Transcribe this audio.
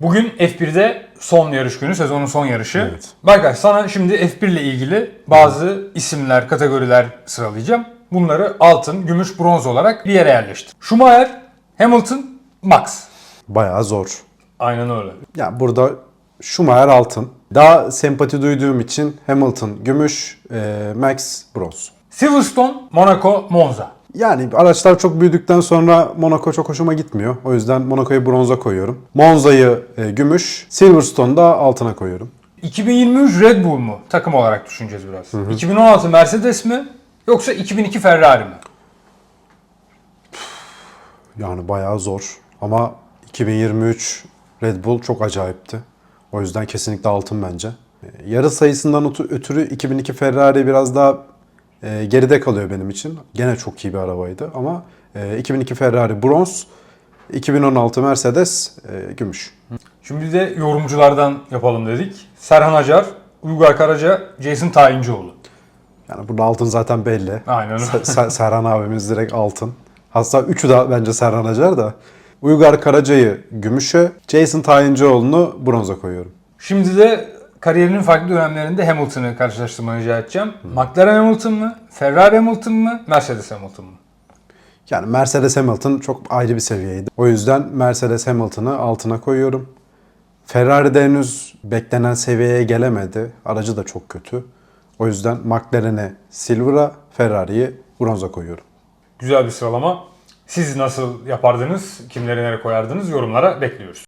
Bugün F1'de son yarış günü, sezonun son yarışı. Evet. Berkay sana şimdi F1 ile ilgili bazı isimler, kategoriler sıralayacağım. Bunları altın, gümüş, bronz olarak bir yere yerleştir. Schumacher, Hamilton, Max. Bayağı zor. Aynen öyle. Ya burada Schumacher altın. Daha sempati duyduğum için Hamilton gümüş, e, Max bronz. Silverstone, Monaco, Monza. Yani araçlar çok büyüdükten sonra Monaco çok hoşuma gitmiyor. O yüzden Monaco'yu bronza koyuyorum. Monza'yı e, gümüş, Silverstone'da altına koyuyorum. 2023 Red Bull mu? Takım olarak düşüneceğiz biraz. 2016 Mercedes mi? Yoksa 2002 Ferrari mi? Yani bayağı zor. Ama 2023 Red Bull çok acayipti. O yüzden kesinlikle altın bence. E, Yarı sayısından ötü- ötürü 2002 Ferrari biraz daha e, geride kalıyor benim için. Gene çok iyi bir arabaydı ama e, 2002 Ferrari bronz, 2016 Mercedes e, gümüş. Şimdi de yorumculardan yapalım dedik. Serhan Acar, Uygar Karaca, Jason Tayincioğlu. Yani burada altın zaten belli. Aynen öyle. Se- Se- Serhan abimiz direkt altın. Hatta üçü de bence Serhan Acar da. Uygar Karaca'yı gümüşe, Jason Tayincioğlu'nu bronza koyuyorum. Şimdi de kariyerinin farklı dönemlerinde Hamilton'ı karşılaştırmanı rica edeceğim. McLaren Hamilton mı? Ferrari Hamilton mı? Mercedes Hamilton mı? Yani Mercedes Hamilton çok ayrı bir seviyeydi. O yüzden Mercedes Hamilton'ı altına koyuyorum. Ferrari de henüz beklenen seviyeye gelemedi. Aracı da çok kötü. O yüzden McLaren'e Silver'a, Ferrari'yi bronza koyuyorum. Güzel bir sıralama. Siz nasıl yapardınız? Kimleri nereye koyardınız? Yorumlara bekliyoruz.